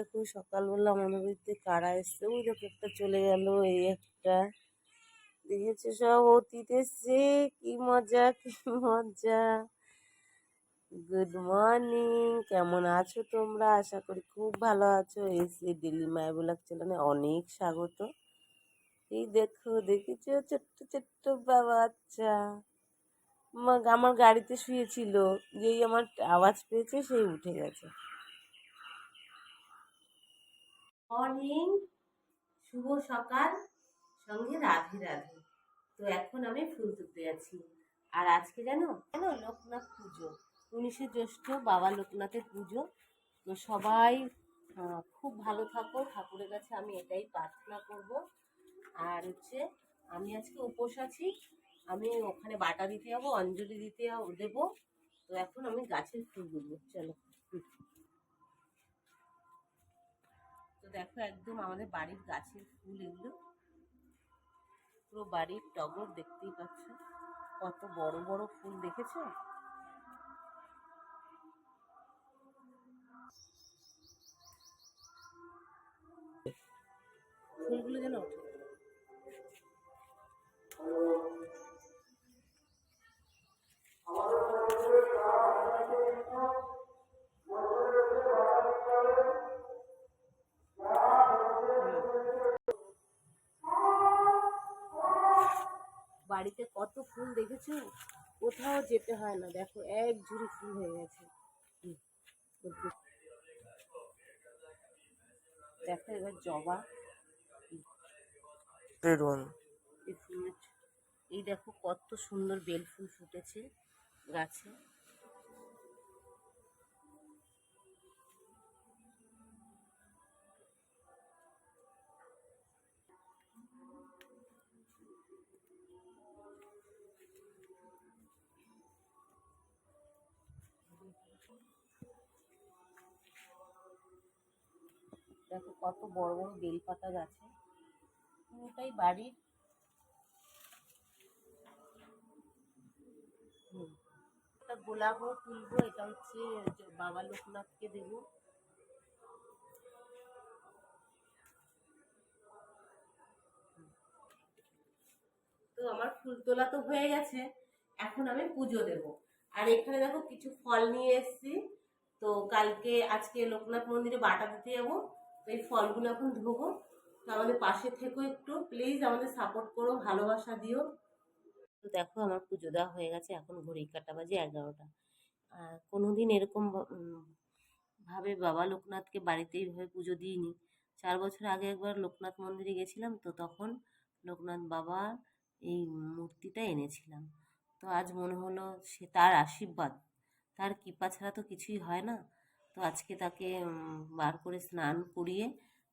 দেখো সকালবেলা আমাদের বাড়িতে কারা এসছে? ওই দেখো একটা চলে গেল, এই একটা। দেখেছ সব? অতীত এসছে, কি মজা কি মজা। গুড মর্নিং কেমন আছো তোমরা? আশা করি খুব ভালো আছো। এসে ডেলি মায়া ব্লগ চ্যানেলে অনেক স্বাগত। এই দেখো, দেখেছ? ছোট্ট ছোট্ট বাবা আচ্ছা আমার গাড়িতে শুয়েছিল, যেই আমার আওয়াজ পেয়েছে, সেই উঠে গেছে। মর্নিং শুভ সকাল। সঙ্গে রাধে রাধে। তো এখন আমি ফুল তুলতে যাচ্ছি। আর আজকে জানো? কেন লোকনাথ পুজো। উনিশে জ্যৈষ্ঠ বাবা লোকনাথের পুজো। তো সবাই খুব ভালো থাকো। ঠাকুরের কাছে আমি এটাই প্রার্থনা করব। আর হচ্ছে, আমি আজকে উপোস আছি। আমি ওখানে বাটা দিতে যাব, অঞ্জলি দিতে দেবো। তো এখন আমি গাছের ফুল তুলবো। চলো দেখো একদম আমাদের বাড়ির গাছের ফুল এগুলো। পুরো বাড়ির টগর দেখতেই পাচ্ছ। কত বড় বড় ফুল দেখেছ? বাড়িতে কত ফুল দেখেছ? কোথাও যেতে হয় না। দেখো এক ঝুড়ি ফুল হয়ে গেছে। দেখো। এবার জবা। এই দেখো কত সুন্দর বেল ফুল ফুটেছে গাছে। দেখো কত বড় বড় বেল পাতা গাছে পুরোটাই বাড়ির। একটা গোলাপও তুলবো, এটা হচ্ছে বাবা লোকনাথকে দেবো। তো আমার ফুল তোলা তো হয়ে গেছে, এখন আমি পুজো দেব। আর এখানে দেখো কিছু ফল নিয়ে এসেছি। তো কালকে আজকে লোকনাথ মন্দিরে বাটা দিতে যাব। তো এই ফলগুলো এখন ধোবো। তো আমাদের পাশে থেকেও একটু। প্লিজ আমাদের সাপোর্ট করো, ভালোবাসা দিও। তো দেখো আমার পুজো দেওয়া হয়ে গেছে। এখন ঘড়ি কাটা বাজে এগারোটা। কোনোদিন এরকম ভাবে বাবা লোকনাথকে বাড়িতে এইভাবে পুজো দিইনি। চার বছর আগে একবার লোকনাথ মন্দিরে গেছিলাম, তো তখন লোকনাথ বাবা এই মূর্তিটা এনেছিলাম। তো আজ মনে হলো সে তার আশীর্বাদ। তার কৃপা ছাড়া তো কিছুই হয় না। তো আজকে তাকে বার করে স্নান করিয়ে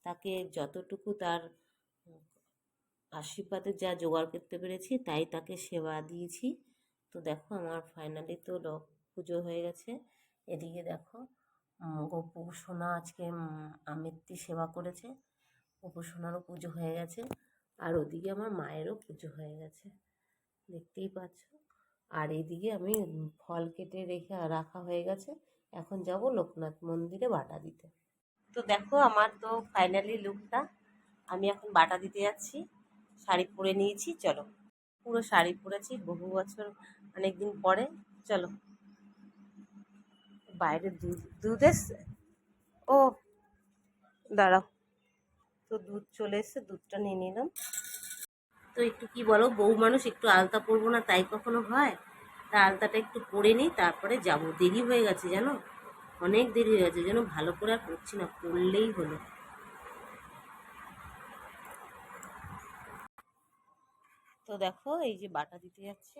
তাকে যতটুকু তার উম, আশীর্বাদের যা জোগাড় করতে পেরেছি তাই তাকে সেবা দিয়েছি। তো দেখো আমার ফাইনালি তো পুজো হয়ে গেছে। এদিকে দেখো গপু সোনা আজকে আমিত্তি সেবা করেছে। গপু পুজো হয়ে গেছে। আর ওদিকে আমার মায়েরও পুজো হয়ে গেছে। দেখতেই পাচ্ছ? আর এদিকে আমি ফল কেটে রেখে রাখা হয়ে গেছে। এখন যাব লোকনাথ মন্দিরে বাটা দিতে। তো দেখো আমার তো ফাইনালি লুকটা আমি এখন বাটা দিতে যাচ্ছি। শাড়ি পরে নিয়েছি, চলো। পুরো শাড়ি পরেছি বহু বছর অনেক দিন পরে, চলো। বাইরে দুধ দুধ ও, দাঁড়াও। তো দুধ চলে এসছে, দুধটা নিয়ে নিলাম। তো একটু কি বলো বউ মানুষ একটু আলতা পরবো না, তাই কখনো হয়? তা আলতাটা একটু পরে নিই তারপরে যাব। দেরি হয়ে গেছে জানো? অনেক দেরি হয়ে গেছে, যেন ভালো করে আর পড়ছি না পড়লেই হলো। তো দেখো, এই যে বাটা দিতে যাচ্ছে।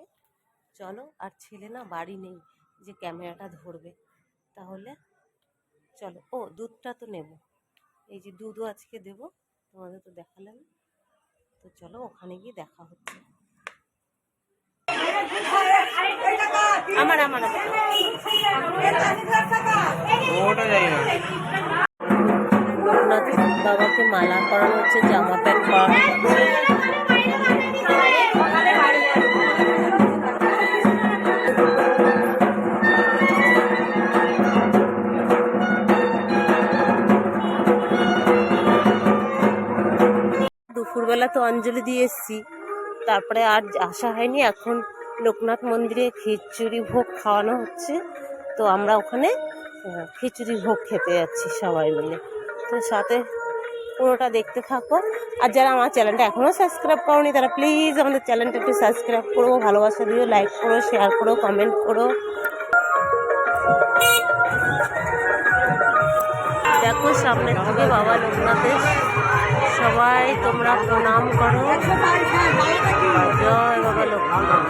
চলো, আর ছেলে না বাড়ি নেই, যে ক্যামেরাটা ধরবে। তাহলে চলো, ও দুধটা তো নেব। এই যে দুধও আজকে দেবো, তোমাদের তো দেখালাম। তো চলো ওখানে গিয়ে দেখা হচ্ছে। আমার আমার বাবাকে মালা করানো হচ্ছে জামা প্যান্ট করা হচ্ছে। দুপুরবেলা তো অঞ্জলি দিয়ে এসছি। তারপরে আর আসা হয়নি, এখন লোকনাথ মন্দিরে খিচুড়ি ভোগ খাওয়ানো হচ্ছে। তো আমরা ওখানে খিচুড়ি ভোগ খেতে যাচ্ছি সবাই মিলে। তো সাথে পুরোটা দেখতে থাকো। আর যারা আমার চ্যানেলটা এখনও সাবস্ক্রাইব করনি, তারা প্লিজ আমাদের চ্যানেলটা একটু সাবস্ক্রাইব করো, ভালোবাসা দিও লাইক করো শেয়ার করো কমেন্ট করো। দেখো সামনে থেকে বাবা লোকনাথের সবাই তোমরা প্রণাম করো। জয় বাবা লোকনাথ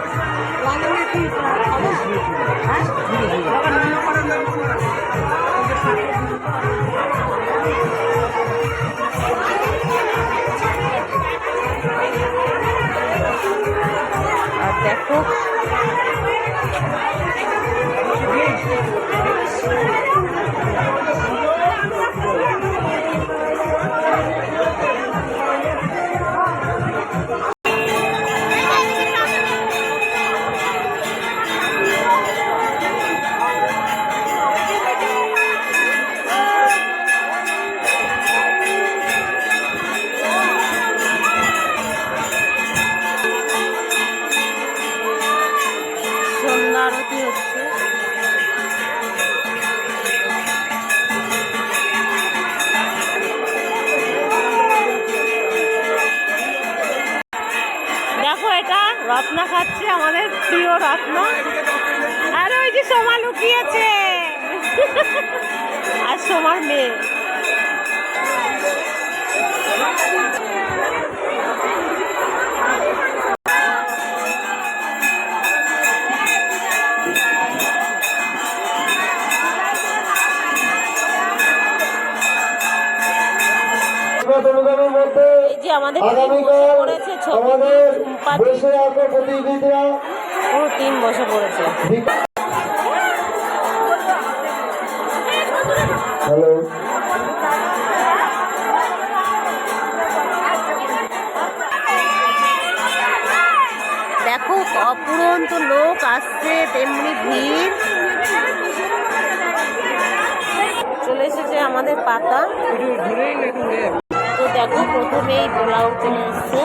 রত্না খাচ্ছে আমাদের প্রিয় রত্না। আর ওই যে সোমা লুকিয়েছে। আর সোমার মেয়ে। অনুদানের যে আমাদের পড়েছে পুরো টিম বসে পড়েছে। হ্যালো। দেখো অপুরন্ত লোক আসছে তেমনি ভিড়। চলে এসেছে আমাদের পাতা। দেখো, প্রথমেই পোলাও চলে এসছে।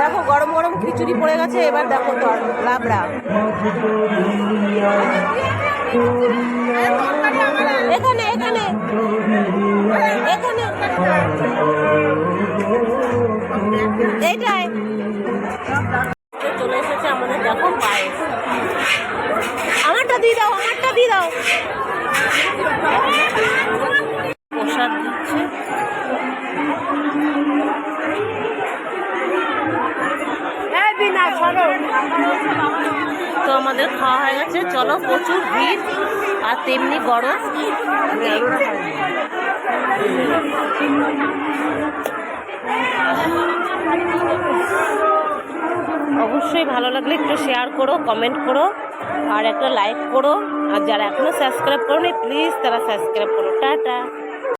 দেখো, গরম গরম খিচুড়ি পড়ে গেছে, এবার দেখো তো লাবড়া। এখানে এখানে এখানে। এইটাই তো চলে এসেছে আমাদের দেখো পায়েস আমারটা দিয়ে দাও আমারটা দিয়ে দাও প্রসাদ দিচ্ছে। তো আমাদের খাওয়া হয়ে গেছে। চলো প্রচুর ভিড় আর তেমনি গরম অবশ্যই ভালো লাগলে একটু শেয়ার করো কমেন্ট করো, আর একটা লাইক করো। আর যারা এখনও সাবস্ক্রাইব করো প্লিজ তারা সাবস্ক্রাইব করো। টাটা।